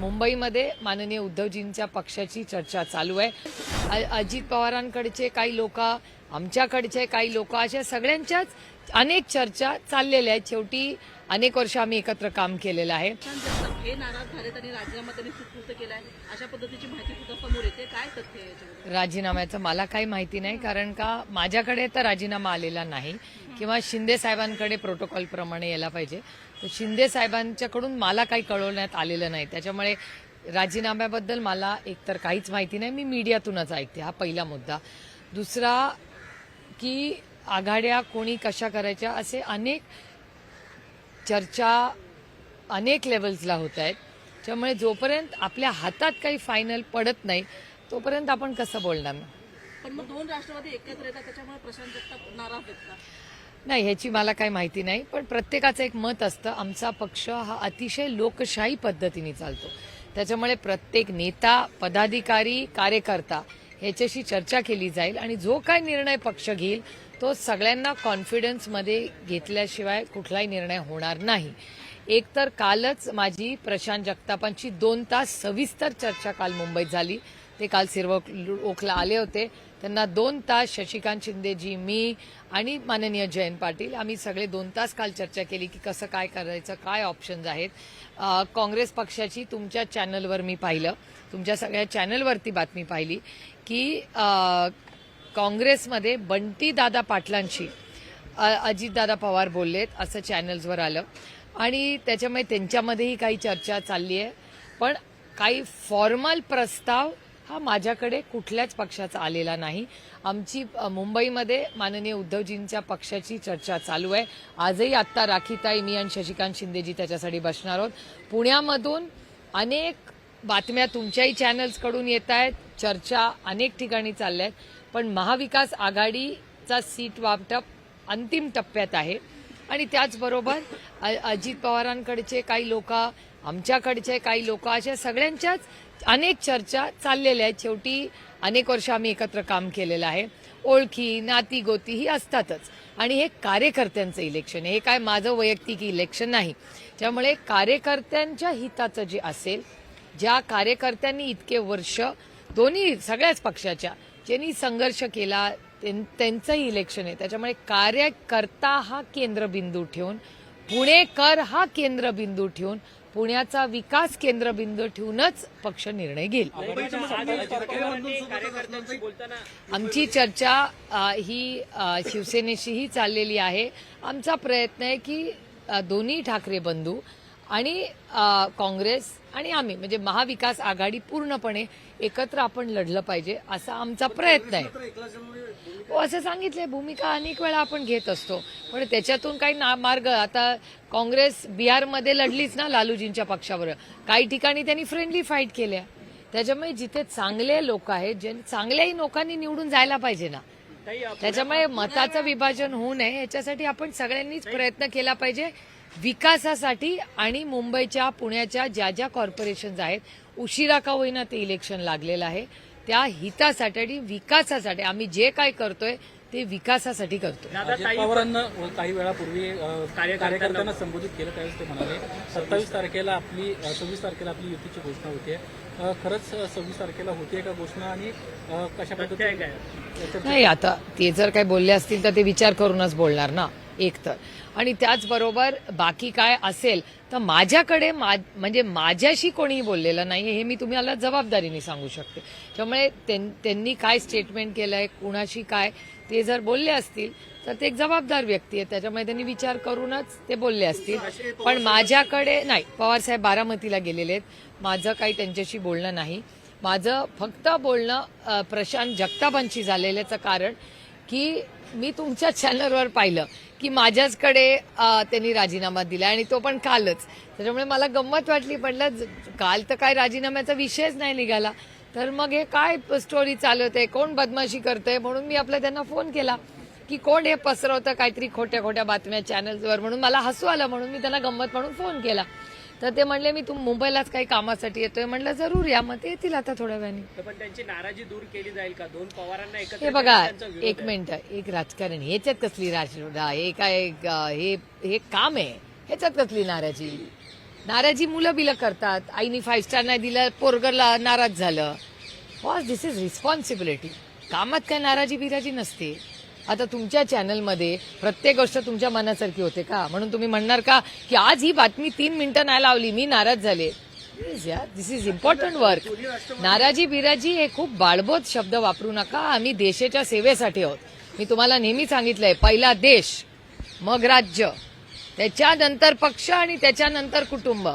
मुंबईमध्ये माननीय उद्धवजींच्या पक्षाची चर्चा चालू आहे. अजित पवारांकडचे काही लोक आमच्याकडचे काही लोक अशा सगळ्यांच्याच अनेक चर्चा चाललेल्या आहेत. शेवटी अनेक वर्ष आम्ही एकत्र काम केलेलं आहे. हे नाराज झालेत आणि राजीनामा त्यांनी सुपूर्द केलाय. अशा पद्धतीची माहिती सुद्धा समोर येते. काय तथ्य आहे याच्यामध्ये? राजीनाम्याचं मला काही माहिती नाही कारण का माझ्याकडे तर राजीनामा आलेला नाही. किंवा शिंदे साहेबांकडे प्रोटोकॉल प्रमाणे यायला पाहिजे. तर शिंदे साहेबांच्याकडून मला काही कळवण्यात आलेलं नाही. त्याच्यामुळे राजीनाम्याबद्दल मला एकतर काहीच माहिती नाही. मी मीडियातूनच ऐकते. हा पहिला मुद्दा. दुसरा की आघाड्या कोणी कशा करायच्या असे अनेक चर्चा अनेक लेवल्सला होत आहेत. त्यामुळे जोपर्यंत आपल्या हातात काही फायनल पडत नाही तोपर्यंत आपण कसं बोलणार ना? पण मग दोन राष्ट्रवादी एकत्र येतात त्याच्यामुळे प्रशांत जगताप नाराज आहेत का? नाही ह्याची मला काही माहिती नाही पण प्रत्येकाचं एक मत असतं आमचा पक्ष हा अतिशय लोकशाही पद्धतीने चालतो. त्याच्यामुळे प्रत्येक नेता पदाधिकारी कार्यकर्ता ह्याच्याशी चर्चा केली जाईल आणि जो काय निर्णय पक्ष घेईल तो सगळ्यांना कॉन्फिडन्समध्ये घेतल्याशिवाय कुठलाही निर्णय होणार नाही. एक तर कालच माझी प्रशांत जगतापांची दोन तास सविस्तर चर्चा काल मुंबईत झाली. ते काल सिरवक ओखला आले होते. त्यांना दोन तास शशिकांत शिंदेजी मी आणि माननीय जयंत पाटील आम्ही सगळे दोन तास काल चर्चा केली की कसं काय करायचं काय ऑप्शन्स आहेत. काँग्रेस पक्षाची तुमच्या चॅनलवर मी पाहिलं. तुमच्या सगळ्या चॅनलवरती बातमी पाहिली की काँग्रेसमध्ये बंटी दादा पाटलांशी अ- अजितदादा पवार बोललेत असं चॅनल्सवर आलं. आणि त्याच्यामुळे त्यांच्यामध्येही काही चर्चा चालली आहे. पण काही फॉर्मल प्रस्ताव हा माझ्याकडे कुठल्याच पक्षाचा आलेला नाही. आमची मुंबईमध्ये माननीय उद्धवजींच्या पक्षाची चर्चा चालू आहे. आजही आत्ता राखीताई मी आणि शशिकांत शिंदेजी त्याच्यासाठी बसणार आहोत. पुण्यामधून अनेक बातम्या तुमच्याही चॅनल्सकडून येत आहेत. चर्चा अनेक ठिकाणी चालल्या आहेत. पण महाविकास आघाडीचा सीट वाटप अंतिम टप्प्यात आहे. आणि त्याचबरोबर अ- अजित पवारांकडचे काही लोक आमच्याकडचे काही लोक अशा सगळ्यांच्याच अनेक चर्चा चाललेल्या आहेत. शेवटी अनेक वर्ष आम्ही एकत्र काम केलेलं आहे. ओळखी नाती गोती ही असतातच. आणि हे कार्यकर्त्यांचं इलेक्शन हे काय माझं वैयक्तिक इलेक्शन नाही. त्यामुळे कार्यकर्त्यांच्या हिताचं जे असेल ज्या कार्यकर्त्यांनी इतके वर्ष दोन्ही सगळ्याच पक्षाच्या ज्यांनी संघर्ष केला त्यांचंही इलेक्शन आहे. त्याच्यामुळे कार्यकर्ता हा केंद्रबिंदू ठेवून पुणेकर हा केंद्रबिंदू ठेवून पुण्याचा विकास केंद्रबिंदू ठेवूनच पक्ष निर्णय घेईल. आमची चर्चा ही शिवसेनेशीही चाललेली आहे. आमचा प्रयत्न आहे की दोन्ही ठाकरे बंधू आणि काँग्रेस आणि आम्ही म्हणजे महाविकास आघाडी पूर्णपणे एकत्र आपण लढलं पाहिजे असा आमचा प्रयत्न आहे. हो असं सांगितलंय भूमिका अनेक वेळा आपण घेत असतो. पण त्याच्यातून काही ना मार्ग आता काँग्रेस बिहारमध्ये लढलीच ना लालूजींच्या पक्षावर. काही ठिकाणी त्यांनी फ्रेंडली फाईट केल्या. त्याच्यामुळे जिथे चांगले लोक आहेत जे चांगल्याही लोकांनी निवडून जायला पाहिजे ना. त्याच्यामुळे मताचं विभाजन होऊ नये याच्यासाठी आपण सगळ्यांनीच प्रयत्न केला पाहिजे. विकासासाठी आणि मुंबईच्या पुण्याच्या ज्या ज्या कॉर्पोरेशन्स आहेत उशिरा का होईना ते इलेक्शन लागलेलं आहे. त्या हितासाठी आणि विकासासाठी आम्ही जे काय करतोय ते विकासासाठी करतोय. अजित पवारांना काही वेळापूर्वी कार्यकर्त्यांना संबोधित केलं त्यावेळेस ते म्हणाले सत्तावीस तारखेला आपली सव्वीस तारखेला आपली युतीची घोषणा होते खरंच सव्वीस तारखेला होतीये का घोषणा आणि कशा पद्धतीने याच्यात नाही आता ते जर काही बोलले असतील तर ते विचार करूनच बोलणार ना. एक तर. आणि त्याचबरोबर बाकी काय असेल तर माझ्याकडे मा म्हणजे माझ्याशी कोणीही बोललेलं नाही हे मी तुम्हाला जबाबदारीने सांगू शकते. त्यामुळे त्यांनी काय स्टेटमेंट केलं आहे कुणाशी काय ते जर बोलले असतील तर ते एक जबाबदार व्यक्ती आहे. त्याच्यामुळे त्यांनी विचार करूनच ते बोलले असतील. पण माझ्याकडे नाही पवारसाहेब बारामतीला गेलेले आहेत. माझं काही त्यांच्याशी बोलणं नाही. माझं फक्त बोलणं प्रशांत जगतापांशी झालेल्याचं कारण की मी तुमच्या चॅनलवर पाहिलं की माझ्याचकडे त्यांनी राजीनामा दिला आणि तो पण कालच. त्याच्यामुळे मला गंमत वाटली म्हटलं काल तर काय राजीनाम्याचा विषयच नाही निघाला. तर मग हे काय स्टोरी चालवते? आहे कोण बदमाशी करतंय? म्हणून मी आपला त्यांना फोन केला की कोण हे पसरवतं काहीतरी खोट्या खोट्या बातम्या चॅनल्सवर म्हणून मला हसू आलं म्हणून मी त्यांना गंमत म्हणून फोन केला. तर ते म्हणले मी तुम मुंबईलाच काही कामासाठी येतोय. म्हणलं जरूर या मग ते येतील आता थोड्या वेळाने. पण त्यांची नाराजी दूर केली जाईल का? दोन पवारांना एकत्र हे बघा विरोध एक आहे. मिनिट एक राजकारण. ह्याच्यात कसली राजरोडा हे काय हे हे काम आहे? ह्याच्यात कसली नाराजी? नाराजी मुलं बिलं करतात. आईनी फाईव्ह स्टार नाही दिलं पोरगरला नाराज झालं. वॉज दिस इज रिस्पॉन्सिबिलिटी कामात काय नाराजी बिराजी नसते. आता तुमच्या चॅनलमध्ये प्रत्येक गोष्ट तुमच्या मनासारखी होते का? म्हणून तुम्ही म्हणणार का की आज ही बातमी तीन मिनिटं नाही लावली मी नाराज झाले. दिस इज इम्पॉर्टंट वर्क नाराजी बिराजी हे खूप बाळबोध शब्द वापरू नका आम्ही देशाच्या सेवेसाठी आहोत. मी तुम्हाला नेहमी सांगितलंय पहिला देश मग राज्य. त्याच्यानंतर पक्ष आणि त्याच्यानंतर कुटुंब.